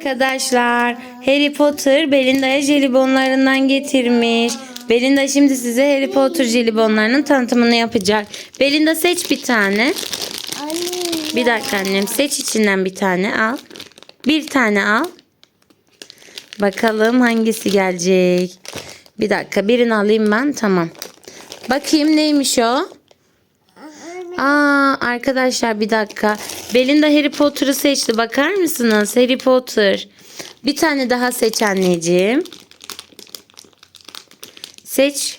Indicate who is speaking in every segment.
Speaker 1: Arkadaşlar Harry Potter Belinda'ya jelibonlarından getirmiş. Belinda şimdi size Harry Potter jelibonlarının tanıtımını yapacak. Belinda seç bir tane.
Speaker 2: Anne.
Speaker 1: Bir dakika annem seç içinden bir tane al. Bir tane al. Bakalım hangisi gelecek. Bir dakika birini alayım ben tamam. Bakayım neymiş o? Aa arkadaşlar bir dakika. Belinda Harry Potter'ı seçti. Bakar mısınız? Harry Potter. Bir tane daha seç anneciğim. Seç.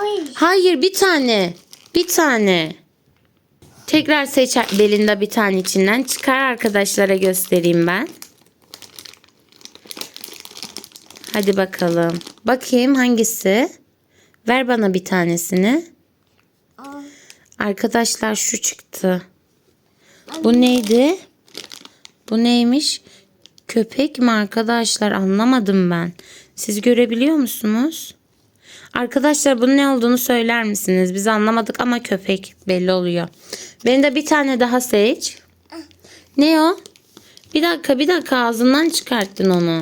Speaker 2: Ay.
Speaker 1: Hayır bir tane. Bir tane. Tekrar seç Belinda bir tane içinden. Çıkar arkadaşlara göstereyim ben. Hadi bakalım. Bakayım hangisi? Ver bana bir tanesini. Arkadaşlar şu çıktı. Bu neydi? Bu neymiş? Köpek mi arkadaşlar? Anlamadım ben. Siz görebiliyor musunuz? Arkadaşlar bunun ne olduğunu söyler misiniz? Biz anlamadık ama köpek belli oluyor. Benim de bir tane daha seç. Ne o? Bir dakika bir dakika ağzından çıkarttın onu.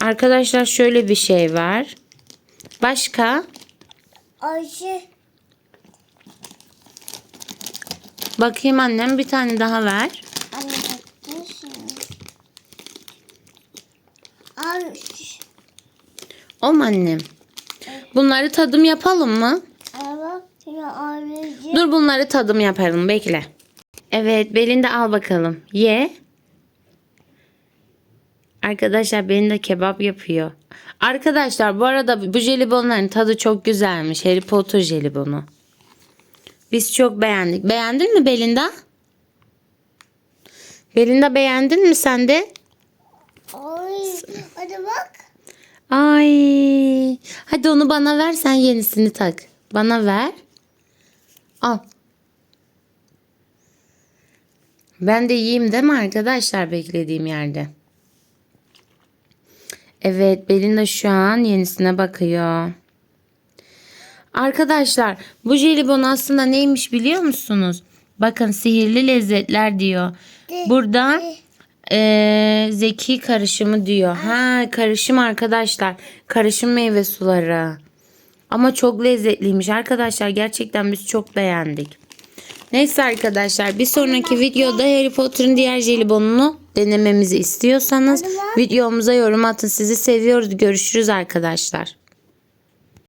Speaker 1: Arkadaşlar şöyle bir şey var. Başka?
Speaker 2: Ayşe.
Speaker 1: Bakayım annem bir tane daha ver.
Speaker 2: Anne. Ay.
Speaker 1: O mu annem? Bunları tadım yapalım mı?
Speaker 2: Ya ailece.
Speaker 1: Dur bunları tadım yaparım bekle. Evet Belinda al bakalım. Ye. Arkadaşlar Belinda kebap yapıyor. Arkadaşlar bu arada bu jelibonların tadı çok güzelmiş. Harry Potter jelibonu. Biz çok beğendik. Beğendin mi Belinda? Belinda beğendin mi sen de?
Speaker 2: Ay. Hadi bak.
Speaker 1: Ay. Hadi onu bana ver sen yenisini tak. Bana ver. Al. Ben de yiyeyim değil mi arkadaşlar beklediğim yerde? Evet Belinda şu an yenisine bakıyor. Arkadaşlar bu jelibon aslında neymiş biliyor musunuz? Bakın sihirli lezzetler diyor. Burada eee, zeki karışımı diyor. Ha karışım arkadaşlar. Karışım meyve suları. Ama çok lezzetliymiş arkadaşlar. Gerçekten biz çok beğendik. Neyse arkadaşlar bir sonraki videoda Harry Potter'ın diğer jelibonunu denememizi istiyorsanız videomuza yorum atın. Sizi seviyoruz. Görüşürüz arkadaşlar.